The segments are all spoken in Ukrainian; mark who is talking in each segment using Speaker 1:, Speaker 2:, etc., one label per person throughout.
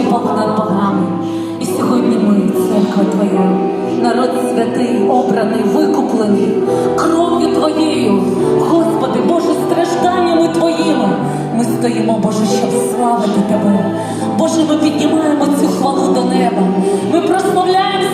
Speaker 1: є Бог над богами. І сьогодні ми, церква Твоя, народ святий, обраний, викуплений, кров'ю Твоєю, Господи, Боже, стражданнями Твоїми. Ми стоїмо, Боже, щоб славити Тебе. Боже, ми піднімаємо цю хвалу до неба. Ми прославляємо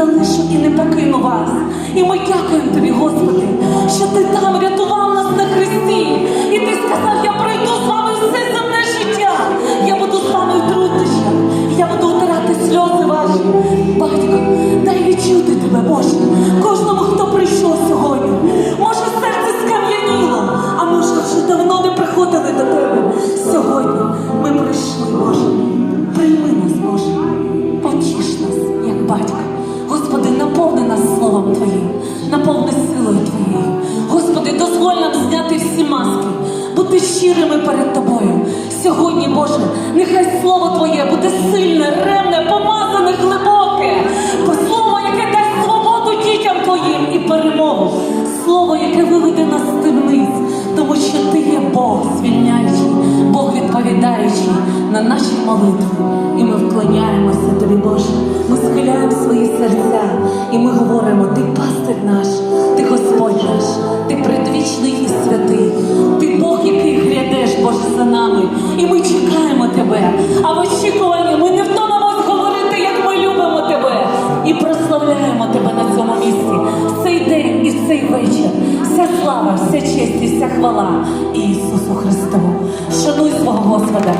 Speaker 1: залишу і не покину вас. І ми дякуємо тобі, Господи, що ти там рятував нас на хресті. Наповни нас словом Твоїм, наповни силою Твоєю. Господи, дозволь нам зняти всі маски, бути щирими перед Тобою. Сьогодні, Боже, нехай слово Твоє буде сильне, ревне, помазане, глибоке. Бо слово, яке дасть свободу дітям Твоїм і перемогу. Слово, яке виведе нас з темниць, тому що Ти є Бог звільняючий, Бог відповідаючий на наші молитви. І ми вклоняємося Тобі, Боже. Ми серця, і ми говоримо: Ти пастир наш, ти Господь наш, ти предвічний і святий, ти Бог, який грядеш, Боже, за нами, і ми чекаємо тебе. А в очікуванні ми не втомимо говорити, як ми любимо тебе і прославляємо тебе на цьому місці цей день і цей вечір. Вся слава, вся честь і вся хвала Ісусу Христу. Шануй свого Господа.